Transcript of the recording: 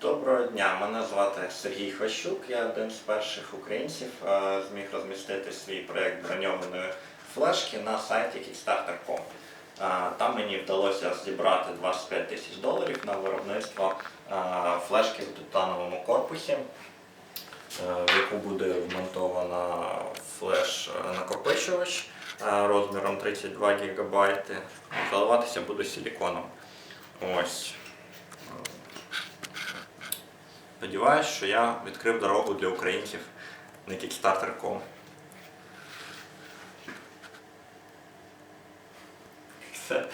Доброго дня, мене звати Сергій Хващук. Я один з перших українців е, зміг розмістити свій проєкт броньованої флешки на сайті Kickstarter.com. Е, Там мені вдалося зібрати 25 тисяч доларів на виробництво е, флешки в титановому корпусі, в яку буде вмонтована флеш-накопичувач розміром 32 ГБ. Заливатися буде силіконом. Ось. Сподіваюсь, що я відкрив дорогу для українців на Kickstarter.com. Все.